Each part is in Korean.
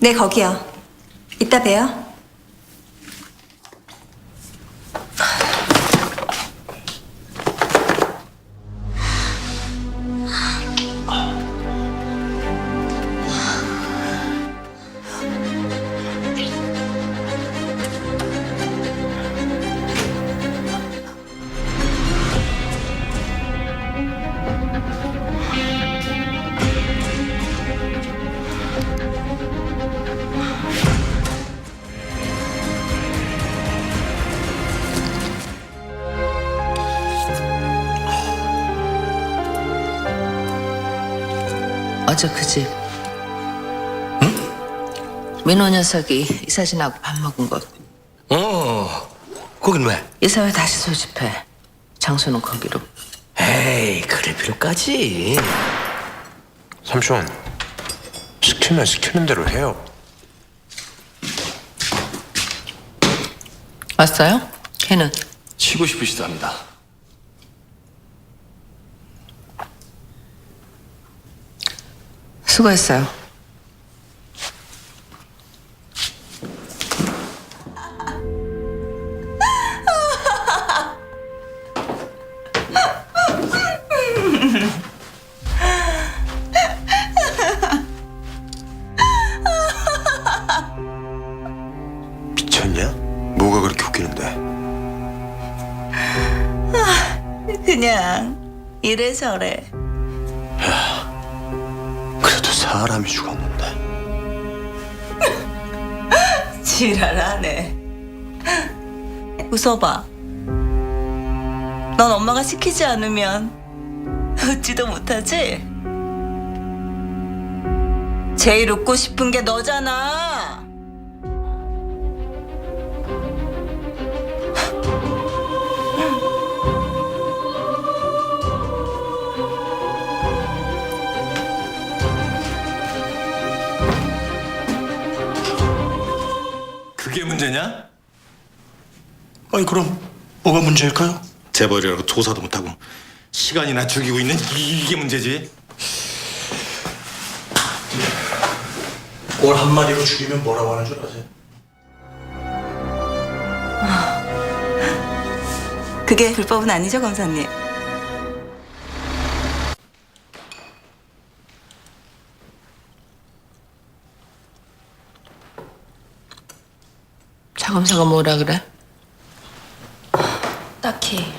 네, 거기요. 이따 봬요. 어제 그 집. 응? 민호 녀석이 이사진하고 밥 먹은 곳. 어, 거긴 왜? 이사회 다시 소집해. 장소는 거기로. 에이, 그럴 필요까지. 삼촌 시키면 시키는 대로 해요. 왔어요? 걔는 치고 싶으시다 합니다. 수고했어요. 미쳤냐? 뭐가 그렇게 웃기는데? 그냥 이래저래 그래도 사람이 죽었는데. 지랄하네. 웃어봐. 넌 엄마가 시키지 않으면 웃지도 못하지? 제일 웃고 싶은 게 너잖아. 문제냐? 아니 그럼 뭐가 문제일까요? 재벌이라고 조사도 못하고 시간이나 죽이고 있는 이- 이게 문제지. 뭘 한마디로 죽이면 뭐라고 하는 줄 아세요? 그게 불법은 아니죠, 검사님? 차 검사가 뭐라 그래? 딱히.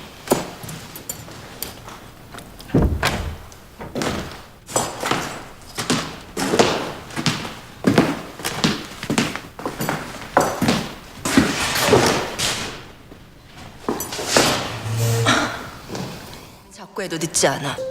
자꾸 해도 늦지 않아.